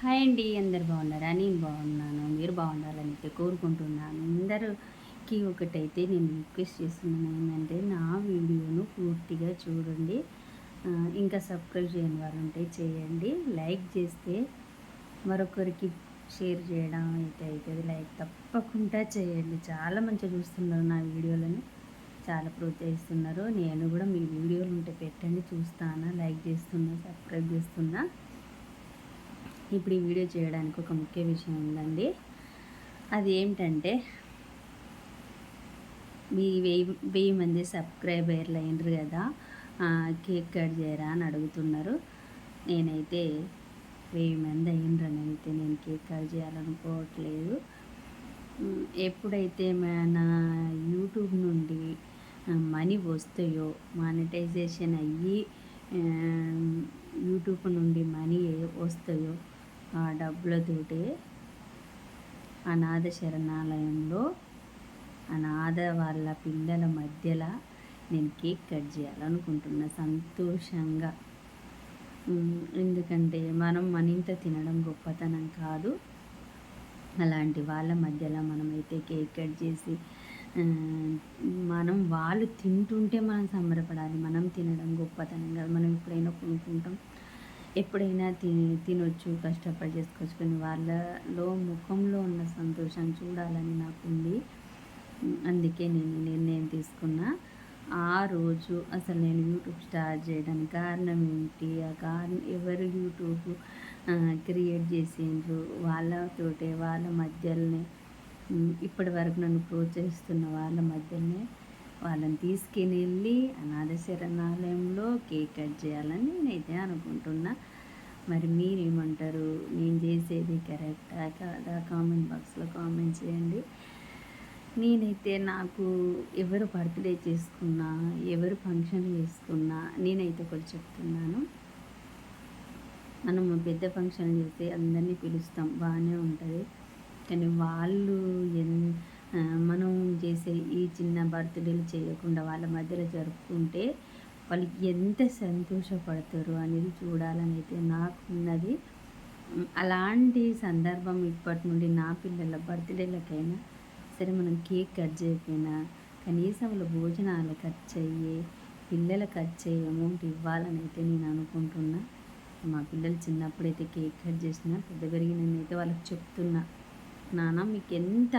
Hi అండి అందరు బాగున్నారా? నేను బాగున్నాను మీరు బాగుండాలని అయితే కోరుకుంటున్నాను. అందరికి ఒకటైతే నేను రిక్వెస్ట్ చేస్తున్నాను ఏంటంటే నా వీడియోను పూర్తిగా చూడండి. ఇంకా సబ్స్క్రైబ్ చేయని వారు ఉంటే చేయండి. లైక్ చేస్తే మరొకరికి షేర్ చేయడం అయితే అవుతుంది. లైక్ తప్పకుండా చేయండి. చాలా మంచిగా చూస్తున్నారు నా వీడియోలను. చాలా ప్రోత్సహిస్తున్నారు. నేను కూడా మీ వీడియోలు ఉంటే పెట్టండి చూస్తాను లైక్ చేస్తున్నా సబ్స్క్రైబ్ చేస్తున్నా. ఇప్పుడు ఈ వీడియో చేయడానికి ఒక ముఖ్య విషయం ఉందండి. అది ఏమిటంటే మీ వెయ్యి వెయ్యి మంది సబ్స్క్రైబర్లు అయినరు కదా కేక్ కట్ చేయరా అని అడుగుతున్నారు. నేనైతే వెయ్యి మంది అయినరని అయితే నేను కేక్ కట్ చేయాలనుకోవట్లేదు. ఎప్పుడైతే మన యూట్యూబ్ నుండి మనీ వస్తాయో మానిటైజేషన్ అయ్యి యూట్యూబ్ నుండి మనీ వస్తాయో ఆ డబ్బులతోటే అనాథ శరణాలయంలో అనాథ వాళ్ళ పిల్లల మధ్యలో నేను కేక్ కట్ చేయాలనుకుంటున్నా సంతోషంగా. ఎందుకంటే మనం మనింత తినడం గొప్పతనం కాదు. అలాంటి వాళ్ళ మధ్యలో మనమైతే కేక్ కట్ చేసి మనం వాళ్ళు తింటుంటే మనం సంబరపడాలి. మనం తినడం గొప్పతనం కాదు. మనం ఎప్పుడైనా కొనుక్కుంటాం. ఎప్పుడైనా తిని తినొచ్చు కష్టపడి చేసుకోవచ్చు కానీ వాళ్ళలో ముఖంలో ఉన్న సంతోషం చూడాలని నాకు ఉంది అందుకే నేను నిర్ణయం తీసుకున్నా. ఆ రోజు అసలు నేను యూట్యూబ్ స్టార్ట్ చేయడానికి కారణం ఏంటి? ఆ కారణం ఎవరు యూట్యూబ్ క్రియేట్ చేసిండ్రు? వాళ్ళతోటే వాళ్ళ మధ్యలోనే ఇప్పటి వరకు నన్ను ప్రోత్సహిస్తున్న వాళ్ళ మధ్యనే వాళ్ళని తీసుకుని వెళ్ళి అనాథ శరణాలయంలో కేక్ కట్ చేయాలని నేనైతే అనుకుంటున్నా. మరి మీరేమంటారు? నేను చేసేది కరెక్టా కాదా? కామెంట్ బాక్స్లో కామెంట్ చేయండి. నేనైతే నాకు ఎవరు బర్త్డే చేసుకున్నా ఎవరు ఫంక్షన్ చేసుకున్నా నేనైతే ఒకటి చెప్తున్నాను. మనం పెద్ద ఫంక్షన్ చేస్తే అందరినీ పిలుస్తాం బాగానే ఉంటుంది. కానీ వాళ్ళు ఎన్ మనం చేసే ఈ చిన్న బర్త్డేలు చేయకుండా వాళ్ళ మధ్యలో జరుపుకుంటే వాళ్ళు ఎంత సంతోషపడతారు అనేది చూడాలని అయితే నాకు ఉన్నది అలాంటి సందర్భం ఇప్పటి నుండి నా పిల్లల బర్త్డేలకైనా సరే మనం కేక్ కట్ చేయకపోయినా కనీసం వాళ్ళ భోజనాలు ఖర్చు అయ్యే పిల్లలు ఖర్చు అయ్యే అమౌంట్ ఇవ్వాలని అయితే నేను అనుకుంటున్నా. మా పిల్లలు చిన్నప్పుడైతే కేక్ కట్ చేసిన పెద్ద పెరిగినైతే వాళ్ళకి చెప్తున్నా నాన్న మీకు ఎంత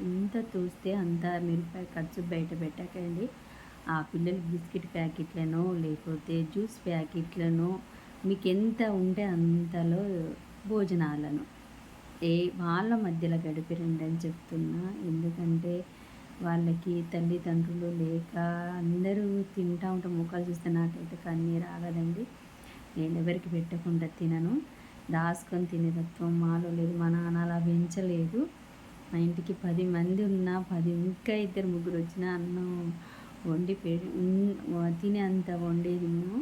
ఎంత చూస్తే అంత మిరపకాయ ఖర్చు బయట పెట్టకండి. ఆ పిల్లలు బిస్కెట్ ప్యాకెట్లను లేకపోతే జ్యూస్ ప్యాకెట్లను మీకు ఎంత ఉంటే అంతలో భోజనాలను. ఏ వాళ్ళ మధ్యలో గడిపిరండి అని చెప్తున్నా. ఎందుకంటే వాళ్ళకి తల్లిదండ్రులు లేక అందరూ తింటా ఉంటే ముఖాలు చూస్తే నాకైతే కన్నీ రాగదండి. నేను ఎవరికి పెట్టకుండా తినను. దాసుకొని తినే తత్వం మాలో లేదు. మా నాన్న అలా పెంచలేదు. మా ఇంటికి పది మంది ఉన్నా పది ఇంకా ఇద్దరు ముగ్గురు వచ్చినా అన్నం వండి పె తినే అంత వండేది మేము.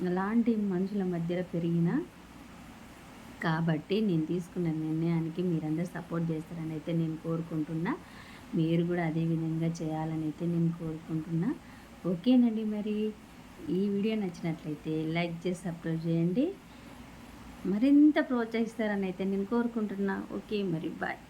అలాంటి మనుషుల మధ్యలో పెరిగిన కాబట్టి నేను తీసుకున్న నిర్ణయానికి మీరందరూ సపోర్ట్ చేస్తారని అయితే నేను కోరుకుంటున్నా. మీరు కూడా అదే విధంగా చేయాలని అయితే నేను కోరుకుంటున్నా. ఓకేనండి మరి. ఈ వీడియో నచ్చినట్లయితే లైక్ చేసి సబ్స్క్రైబ్ చేయండి. మరింత ప్రోత్సహిస్తారని అయితే నేను కోరుకుంటున్నా. ఓకే మరి బాయ్.